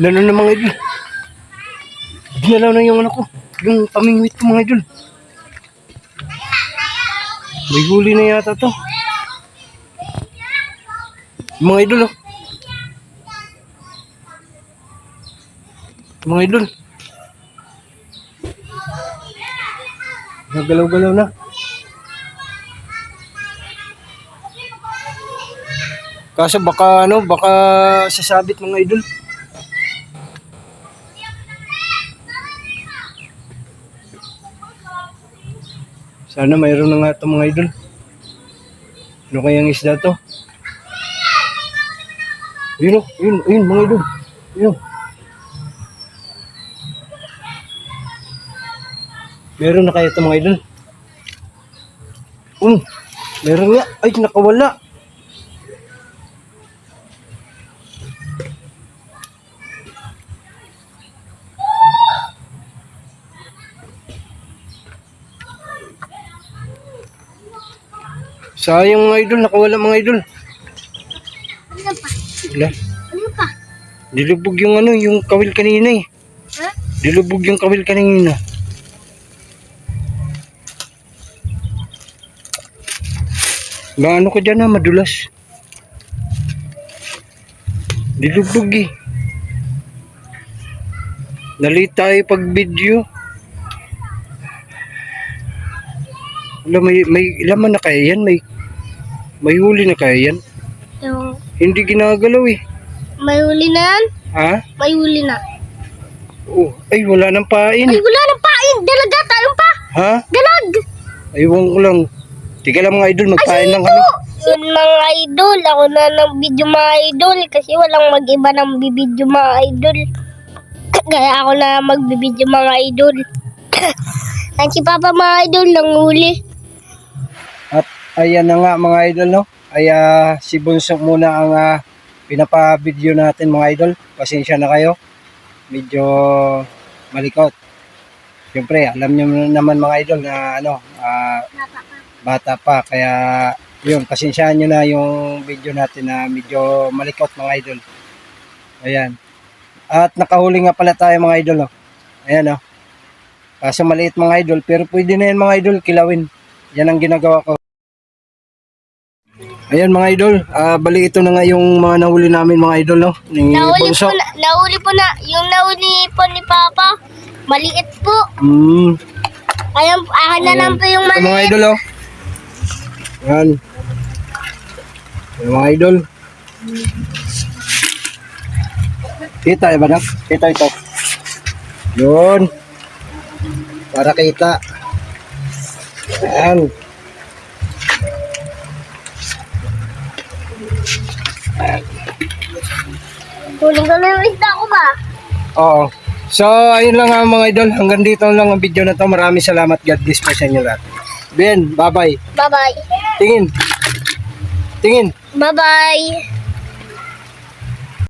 Lalo na mga idol. Dinalaw na yung ano ko. Yung pamingwit ko mga idol. May huli na yata to. Mga idol oh. Mga idol. Nagalaw-galaw na. Kaso baka ano, baka sasabit mga idol. Sana mayroon na nga ito mga idol. Ano kayang isda to? Yun o, yun, yun mga idol. Yun. Meron na kaya ito mga idol? Um, meron nga. Ay, nakawala. Sayang mga idol, nakawala mga idol. Ano pa? Wala. Ano pa? Dilubog yung ano, yung kawil kanina eh. Ha? Dilubog yung kawil kanina. Maano ko dyan ha, madulas. Dilubog eh. Dali tayo pag video. Wala, may, may laman na kaya yan, may, may huli na kaya yan. Yung, Hindi ginagalaw eh. may huli na yan? Ha? May huli na. Oh, ay wala nang pain. Ay, wala nang pain! Dalaga tayo pa! Ha? Dalag! Aywan ko lang. Tiga lang mga idol, magpain lang kami. Yun mga idol, ako na ng video mga idol kasi walang mag-iba ng bibidyo mga idol. Kaya ako na magbibidyo mga idol. Ang si Papa mga idol nanghuli. Ayan na nga mga idol, no? Ay ah, si Bunso muna ang ah, pinapa-video natin mga idol. Pasensya na kayo. Medyo malikot. Siyempre, alam nyo naman mga idol na ano, ah, bata pa. Kaya yun, pasensyaan nyo na yung video natin na medyo malikot mga idol. Ayan. At nakahuli nga pala tayo mga idol. No? Ayan o. Kaso maliit mga idol, pero pwede na yan mga idol, kilawin. Yan ang ginagawa ko. Ayan mga idol, ah, bali ito na nga yung mga nahuli namin mga idol, no? Ni Nahuli Bunso. po na, nahuli po na, yung nahuli po ni Papa, maliit po. Mm, Ayan, akin na lang po yung ito mga maliit. idol, oh. Yan. Ayan, mga idol. Kita, ba na? Kita ito. Yun. Para kita. Ayan. Huling ko na yung isda ko ba? Oo. So, ayun lang nga mga idol. Hanggang dito lang ang video na to. Maraming salamat. God bless po sa inyo lahat. Ben, bye-bye. Bye-bye. Tingin. Tingin. Bye-bye.